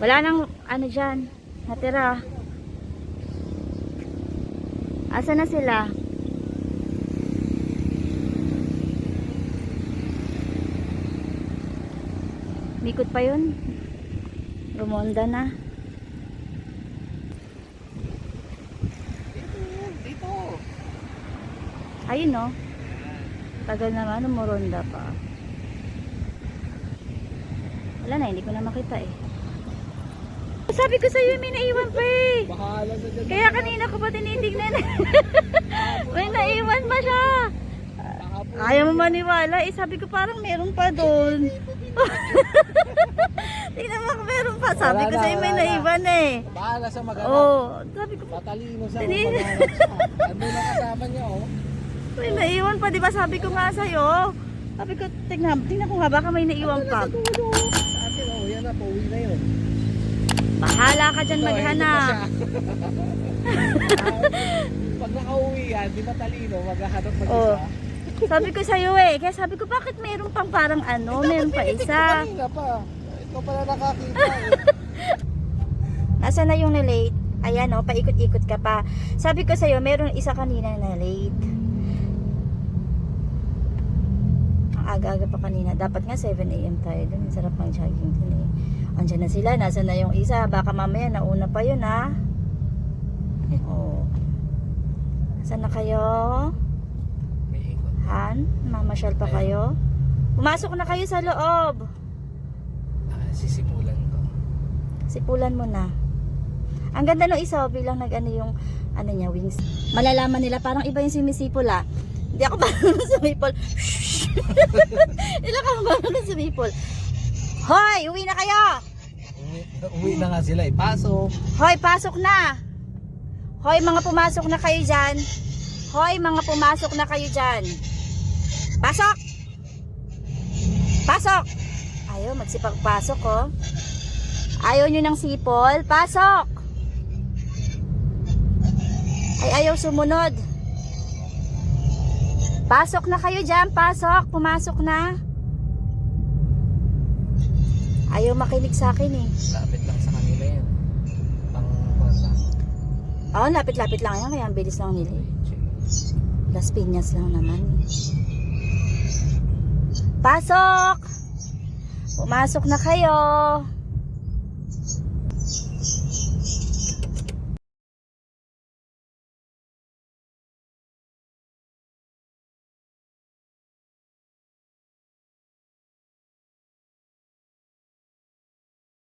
Wala nang ano dyan. Natira. Asa na sila? Mikot pa yun. Rumonda na. Dito, dito. Ayun no. Tagal naman, umuronda pa. Wala na, hindi ko na makita eh. Sabi ko sa'yo, may naiwan pa eh. Bahala dyan. Kaya kanina ko pa tinitignan. may naiwan pa siya. Ayaw mo maniwala. Eh, sabi ko parang meron pa doon. Tingnan mo kung meron pa. Sabi ko na, sa'yo may na. naiwan eh. Bahala sa maghanap. Oh, sabi ko, Matalino sa. Ano na kasama niya, oh. may naiwan pa. Di ba sabi ko nga sa'yo? Sabi ko, tingnan, tingnan ko nga baka may naiwan pa. Sa dulo. Sa atin, oh. Yan na, pauwi na yun. Bahala ka dyan Ito, maghanap. Pag nakauwi yan, di matalino, maghahanap mag-isa. Oh. Sabi ko sa'yo eh. Kaya sabi ko, bakit meron pang parang ano? Meron pa isa. Kanina pa. Ikaw pala nakakita eh. Nasa na yung na-late? Ayan o, paikot-ikot ka pa. Sabi ko sa'yo, meron isa kanina na late. Ang aga-aga pa kanina. Dapat nga 7am tayo. Ang sarap ng jogging dun eh. Andiyan na sila. Nasa na yung isa. Baka mamaya nauna pa yun ha. Oo. Saan na kayo? Han? Mamasyal pa kayo? Pumasok na kayo sa loob. Ah, sisimulan ko. Sipulan mo na. Ang ganda nung isa, oh, bilang nag ano yung ano niya, wings. Malalaman nila parang iba yung sumisipol ah. Hindi ako parang sumipol. Ilang ka parang sumipol. Hoy, uwi na kayo! Uwi, uwi na nga sila, ipasok. Hoy, pasok na! Hoy, mga pumasok na kayo dyan. Hoy, mga pumasok na kayo dyan. Pasok! Pasok! Ayaw, magsipagpasok oh. Ayaw nyo ng sipol? Pasok! Ay, ayaw sumunod. Pasok na kayo dyan, pasok. Pumasok na. Ayaw makinig sa akin eh. Lapit lang sa kanila yan. Pang. Oo, lapit-lapit lang yan, kaya ang bilis lang nila. Las Piñas lang naman. Pasok! Pumasok na kayo.